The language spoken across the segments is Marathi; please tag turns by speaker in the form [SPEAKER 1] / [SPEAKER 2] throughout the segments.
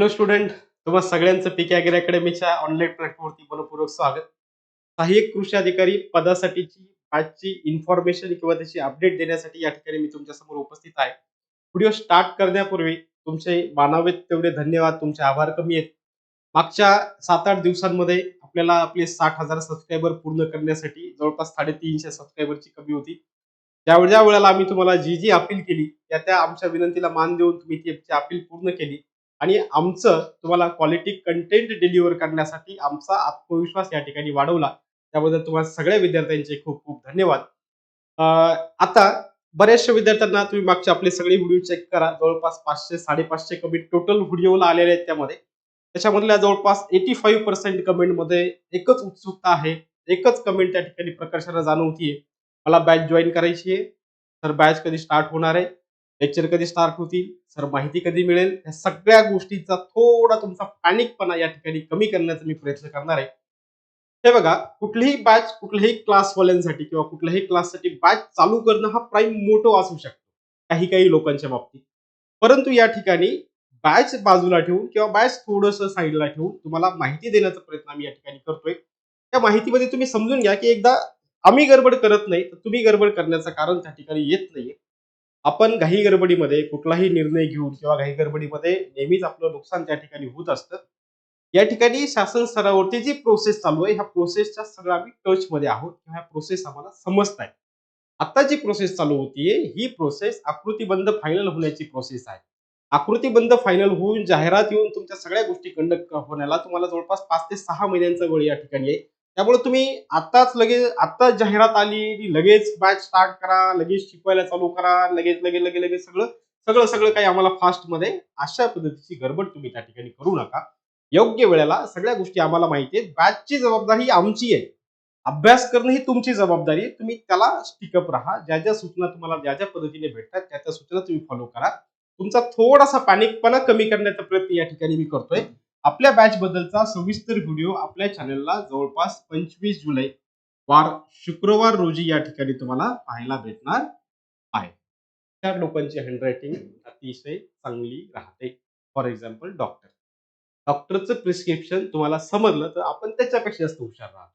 [SPEAKER 1] हॅलो स्टुडंट तुम्हा सगळ्यांचं पीके अॅग्री अकॅडमीच्या ऑनलाईन प्लॅटफॉर्मवरती मनपूर्वक स्वागत. सहाय्यक कृषी अधिकारी पदासाठीची आजची इन्फॉर्मेशन किंवा त्याची अपडेट देण्यासाठी या ठिकाणी मी तुमच्यासमोर उपस्थित आहे. व्हिडिओ स्टार्ट करण्यापूर्वी तुमचे मानावेत तेवढे धन्यवाद तुमचे आभार कमी आहेत. मागच्या सात आठ दिवसांमध्ये आपल्याला आपले साठ हजार सबस्क्रायबर पूर्ण करण्यासाठी जवळपास साडेतीनशे सबस्क्रायबरची कमी होती. ज्या ज्या वेळेला आम्ही तुम्हाला जी जी अपील केली त्या त्या आमच्या विनंतीला मान देऊन तुम्ही ती अपील पूर्ण केली. आणि आमचं तुम्हाला क्वालिटी कंटेंट डिलिव्हर करण्यासाठी आमचा आत्मविश्वास या ठिकाणी वाढवला. त्याबद्दल तुम्हाला सगळ्या विद्यार्थ्यांचे खूप खूप धन्यवाद. आता बऱ्याचशा विद्यार्थ्यांना तुम्ही मागचे आपले सगळे व्हिडिओ चेक करा. जवळपास पाचशे साडेपाचशे कमेंट टोटल व्हिडिओला आलेले आहेत त्यामध्ये. त्याच्यामधल्या जवळपास एटी फाईव्ह पर्सेंट कमेंटमध्ये एकच उत्सुकता आहे. एकच कमेंट त्या ठिकाणी प्रकर्षानं जाणवतीये. मला बॅच जॉईन करायची आहे तर बॅच कधी स्टार्ट होणार आहे? लेक्चर कधी स्टार्ट होतील? सर माहिती कधी मिळेल? या सगळ्या गोष्टीचा थोडा तुमचा पॅनिकपणा या ठिकाणी कमी करण्याचा मी प्रयत्न करणार आहे. हे बघा कुठलीही बॅच कुठल्याही क्लासवाल्यांसाठी किंवा कुठल्याही क्लाससाठी बॅच चालू करणं हा प्राईम मोटो असू शकतो काही काही लोकांच्या बाबतीत. परंतु या ठिकाणी बॅच बाजूला ठेवून किंवा बॅच थोडंसं साईडला ठेवून तुम्हाला माहिती देण्याचा प्रयत्न आम्ही या ठिकाणी करतोय. त्या माहितीमध्ये तुम्ही समजून घ्या की एकदा आम्ही गडबड करत नाही तर तुम्ही गडबड करण्याचं कारण त्या ठिकाणी येत नाहीये. आपण घाई गडबडीमध्ये कुठलाही निर्णय घेऊन किंवा घाई गडबडीमध्ये नेहमीच आपलं नुकसान त्या ठिकाणी होत असतं. या ठिकाणी शासन स्तरावरती जी प्रोसेस चालू आहे ह्या प्रोसेसच्या सगळं आम्ही टच मध्ये आहोत किंवा ह्या प्रोसेस आम्हाला समजत आहे आता जी प्रोसेस चालू होतीये ही प्रोसेस आकृतीबंध फायनल होण्याची प्रोसेस आहे. आकृतीबंध फायनल होऊन जाहिरात येऊन तुमच्या सगळ्या गोष्टी कंडक्ट होण्याला तुम्हाला जवळपास पाच ते सहा महिन्यांचा वेळ या ठिकाणी आहे. त्यामुळे तुम्ही आताच लगेच आत्ताच जाहिरात आली की लगेच बॅच स्टार्ट करा लगेच शिकवायला चालू करा लगेच लगेच लगेच लगेच सगळं सगळं सगळं काही आम्हाला फास्टमध्ये अशा पद्धतीची गडबड तुम्ही त्या ठिकाणी करू नका. योग्य वेळेला सगळ्या गोष्टी आम्हाला माहिती आहेत. बॅचची जबाबदारी आमची आहे. अभ्यास करणं ही तुमची जबाबदारी आहे. तुम्ही त्याला स्टिकअप राहा. ज्या ज्या सूचना तुम्हाला ज्या ज्या पद्धतीने भेटतात त्या त्या सूचना तुम्ही फॉलो करा. तुमचा थोडासा पॅनिकपणा कमी करण्याचा प्रयत्न या ठिकाणी मी करतोय. आपल्या बॅच बद्दलचा सविस्तर व्हिडिओ आपल्या चॅनलला जवळपास पंचवीस जुलै वार शुक्रवार रोजी या ठिकाणी तुम्हाला पाहायला भेटणार आहे. त्या लोकांची हँडरायटिंग अतिशय चांगली राहते. फॉर एक्झाम्पल डॉक्टर डॉक्टरचं प्रिस्क्रिप्शन तुम्हाला समजलं तर आपण त्याच्यापेक्षा जास्त हुशार राहतो.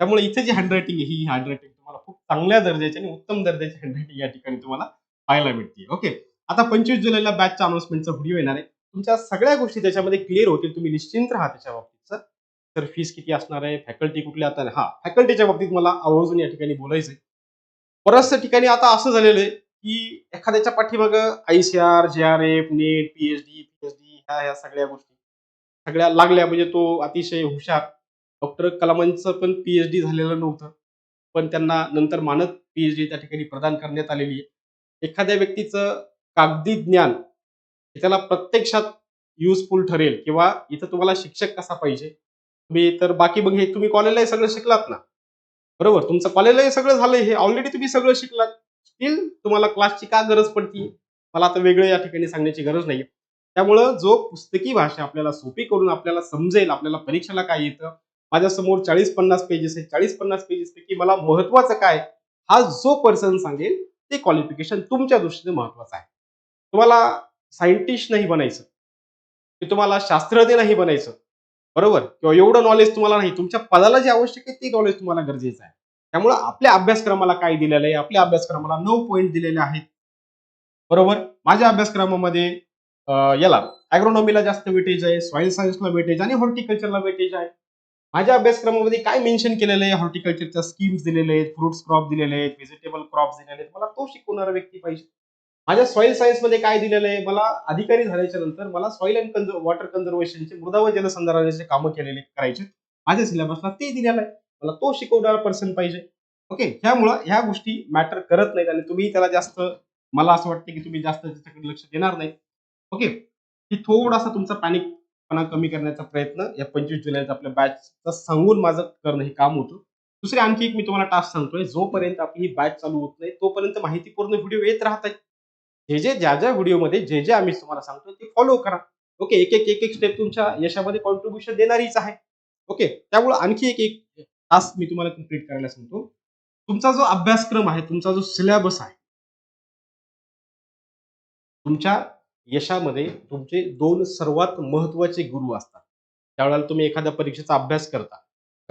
[SPEAKER 1] त्यामुळे इथे जी हँडरायटिंग ही हँडरायटिंग तुम्हाला खूप चांगल्या दर्जाची आणि उत्तम दर्जाची हँडरायटिंग या ठिकाणी तुम्हाला पाहायला मिळते. ओके आता पंचवीस जुलैला बॅचच्या अनाउन्समेंटचा व्हिडिओ येणार आहे. तुमच्या सगळ्या गोष्टी त्याच्यामध्ये क्लिअर होतील. तुम्ही निश्चिंत राहा त्याच्या बाबतीत सर तर फीस किती असणार आहे? फॅकल्टी कुठली आता हा फॅकल्टीच्या बाबतीत मला आवर्जून या ठिकाणी बोलायचं आहे बऱ्याचशा ठिकाणी आता असं झालेलं आहे की एखाद्याच्या पाठीमागं I C R J R F NET PhD PhD ह्या ह्या सगळ्या गोष्टी सगळ्या लागल्या. म्हणजे तो अतिशय हुशार डॉक्टर कलामांचं पण पीएचडी झालेलं नव्हतं. पण त्यांना नंतर मानद पीएचडी त्या ठिकाणी प्रदान करण्यात आलेली आहे. एखाद्या व्यक्तीचं कागदी ज्ञान त्याला प्रत्यक्षात युजफुल ठरेल किंवा इथं तुम्हाला शिक्षक कसा पाहिजे? तुम्ही तर बाकी मग हे तुम्ही कॉलेजलाही सगळं शिकलात ना? बरोबर? तुमचं कॉलेजलाही सगळं झालंय हे ऑलरेडी तुम्ही सगळं शिकलात. स्टील तुम्हाला क्लासची का गरज पडती मला आता वेगळं या ठिकाणी सांगण्याची गरज नाही त्यामुळं जो पुस्तकी भाषा आपल्याला सोपी करून आपल्याला समजेल आपल्याला परीक्षेला काय येतं माझ्यासमोर चाळीस पन्नास पेजेस आहेत चाळीस पन्नास पेजेस पैकी मला महत्वाचं काय हा जो पर्सन सांगेल ते क्वालिफिकेशन तुमच्या दृष्टीने महत्वाचं आहे. तुम्हाला सायंटिस्ट नाही बनायचं. की तुम्हाला शास्त्रज्ञ नाही बनायचं. बरोबर? किंवा एवढं नॉलेज तुम्हाला नाही. तुमच्या पदाला जे आवश्यक आहे ते नॉलेज तुम्हाला गरजेचं आहे. त्यामुळे आपल्या अभ्यासक्रमाला काय दिलेलं आहे? आपल्या अभ्यासक्रमाला नऊ पॉईंट दिलेले आहेत. बरोबर? माझ्या अभ्यासक्रमामध्ये याला ॲग्रोनॉमीला जास्त वेटेज आहे सॉइल सायन्सला वेटेज आणि हॉर्टिकल्चरला वेटेज आहे. माझ्या अभ्यासक्रमामध्ये काय मेन्शन केलेलं आहे? हॉर्टिकल्चरच्या स्कीम्स दिलेले आहेत फ्रुट्स क्रॉप दिलेले आहेत व्हेजिटेबल क्रॉप्स दिलेले आहेत. मला तो शिकवणारा व्यक्ती पाहिजे. माझ्या सॉइल सायन्समध्ये काय दिलेलं आहे? मला अधिकारी झाल्याच्यानंतर मला सॉइल अँड वॉटर कन्झर्वेशनचे मृदा व जलसंधारणाचे कामं केलेले करायचे माझ्या सिलेबसला ते दिलेलं आहे. मला तो शिकवणारा पर्सन पाहिजे. ओके ह्यामुळं ह्या गोष्टी मॅटर करत नाहीत आणि तुम्ही त्याला जास्त मला असं वाटतं की तुम्ही जास्त त्याच्याकडे लक्ष देणार नाही. ओके ही थोडासा तुमचा पॅनिकपणा कमी करण्याचा प्रयत्न या पंचवीस जुलैचा आपल्या बॅचचा सांगून माझं करणं हे काम होतं. दुसरी आणखी एक मी तुम्हाला टास्क सांगतोय. जोपर्यंत आपली ही बॅच चालू होत नाही तोपर्यंत माहितीपूर्ण व्हिडिओ येत राहतात जे जे ज्या ज्या व्हिडिओमध्ये जे जे आम्ही तुम्हाला सांगतो ते फॉलो करा. ओके एक एक एक एक स्टेप तुमच्या यशामध्ये कॉन्ट्रीब्युशन देणारीच आहे. ओके त्यामुळे आणखी एक एक टास्क मी तुम्हाला कंप्लीट करायला सांगतो. तुमचा जो अभ्यासक्रम आहे तुमचा जो सिलेबस आहे तुमच्या यशामध्ये तुमचे दोन सर्वात महत्त्वाचे गुरु असतात. त्यावेळेला तुम्ही एखाद्या परीक्षेचा अभ्यास करता.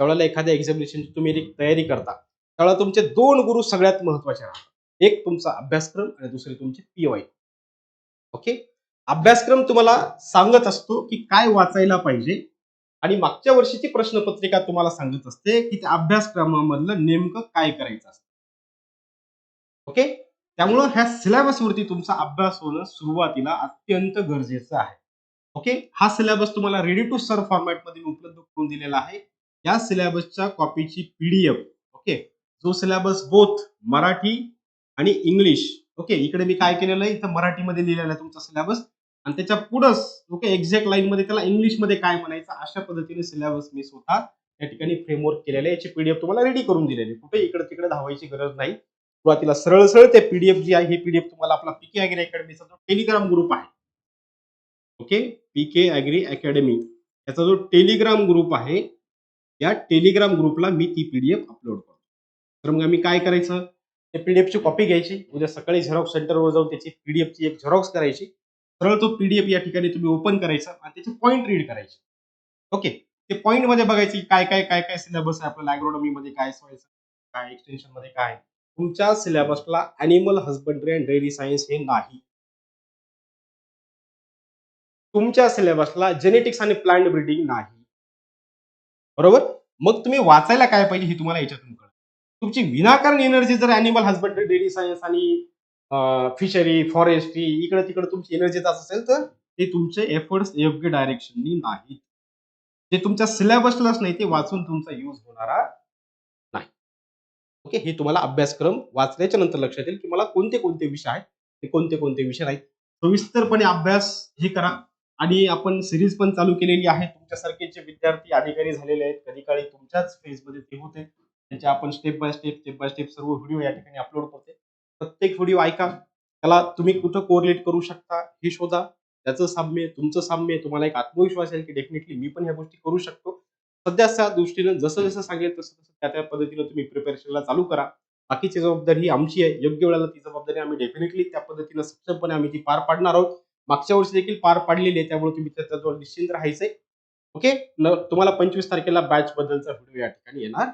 [SPEAKER 1] त्यावेळेला एखाद्या एक्झामिनेशनची तुम्ही एक तयारी करता. त्यावेळेला तुमचे दोन गुरु सगळ्यात महत्त्वाचे राहतात. एक तुमचा अभ्यासक्रम आणि दुसरे तुमचे पीओआय ओके अभ्यासक्रम तुम्हाला सांगत असतो की काय वाचायला पाहिजे आणि मागच्या वर्षीची प्रश्नपत्रिका तुम्हाला सांगत असते की त्या अभ्यासक्रमामधलं नेमकं काय करायचं असतं. ओके त्यामुळं ह्या सिलेबसवरती तुमचा अभ्यास होणं सुरुवातीला अत्यंत गरजेचं आहे. ओके हा सिलेबस तुम्हाला रेडी टू सर्व फॉर्मॅटमध्ये उपलब्ध करून दिलेला आहे. या सिलेबसच्या कॉपीची पीडीएफ ओके जो सिलेबस बोथ मराठी आणि इंग्लिश ओके इकडे मी काय केलेलं आहे? इथं मराठीमध्ये लिहिलेला आहे तुमचा सिलेबस आणि त्याच्या पुढंच ओके एक्झॅक्ट लाईन मध्ये त्याला इंग्लिशमध्ये काय म्हणायचं अशा पद्धतीने सिलेबस मी स्वतः या ठिकाणी फ्रेमवर्क केलेलं आहे. याची पीडीएफ तुम्हाला रेडी करून दिलेली कुठे इकडे तिकडे धावायची गरज नाही. सुरुवातीला सरळ सरळ ते पीडीएफ जी आहे ही पीडीएफ तुम्हाला आपला पीके अॅग्री अकॅडमीचा जो टेलिग्राम ग्रुप आहे. ओके पीके अॅग्री अकॅडमी याचा जो टेलिग्राम ग्रुप आहे या टेलिग्राम ग्रुपला मी ती पीडीएफ अपलोड करतो. तर मग आम्ही काय करायचं? ते पीडीएफची कॉपी घ्यायची. उद्या सकाळी झेरॉक्स सेंटरवर जाऊन त्याची पीडीएफची एक झेरॉक्स करायची. सरळ तो पीडीएफ या ठिकाणी तुम्ही ओपन करायचा आणि त्याचे पॉईंट रीड करायचे. ओके ते पॉईंटमध्ये बघायचे काय काय काय काय सिलेबस आहे आपल्याला अॅग्रोनॉमी मध्ये काय व्हायचं काय एक्सटेन्शनमध्ये काय आहे. तुमच्या सिलेबसला animal husbandry and dairy science हे नाही. तुमच्या सिलेबसला जेनेटिक्स आणि प्लांट ब्रिडिंग नाही. बरोबर? मग तुम्ही वाचायला काय पाहिजे हे तुम्हाला याच्यातून कळतं. तुमची विनाकारण एनर्जी जर अॅनिमल हजबंडरी डेअरी सायन्स आणि फिशरी फॉरेस्ट्री इकडे तिकडे तुमची एनर्जी जात असेल तर ते तुमचे एफर्ट्स योग्य डायरेक्शननी नाहीत. जे तुमच्या सिलेबसलाच नाही ते वाचून तुमचा यूज होणारा नाही. ओके हे तुम्हाला अभ्यासक्रम वाचल्याच्या नंतर लक्षात येईल की मला कोणते कोणते विषय आहेत ते कोणते कोणते विषय नाहीत. सविस्तरपणे अभ्यास हे करा. आणि आपण सिरीज पण चालू केलेली आहे. तुमच्यासारखे जे विद्यार्थी अधिकारी झालेले आहेत कधी काळी तुमच्याच फेजमध्ये ते होते. त्याचे आपण step by step step by step सर्व व्हिडिओ या ठिकाणी अपलोड करते प्रत्येक व्हिडिओ ऐका. त्याला तुम्ही कुठं कोरिलेट करू शकता हे शोधा. त्याचं साम्य तुमचं साम्य तुम्हाला एक आत्मविश्वास येईल की डेफिनेटली मी पण ह्या गोष्टी करू शकतो. सध्याच्या दृष्टीनं जसं जसं सांगेल तसं तसं त्या त्या पद्धतीनं तुम्ही प्रिपरेशनला चालू करा. बाकीची जबाबदारी ही आमची आहे. योग्य वेळेला ती जबाबदारी आम्ही डेफिनेटली त्या पद्धतीनं सक्षमपणे आम्ही ती पार पाडणार आहोत. मागच्या वर्षी देखील पार पाडलेली आहे. त्यामुळे तुम्ही त्याच्याजवळ निश्चिंत राहायचंय. ओके तुम्हाला पंचवीस तारखेला बॅच बद्दलचा व्हिडिओ या ठिकाणी येणार.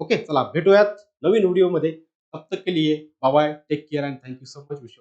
[SPEAKER 1] ओके चला भेटूयात नवीन व्हिडिओमध्ये. तब तक के लिए bye take care and thank you so much wish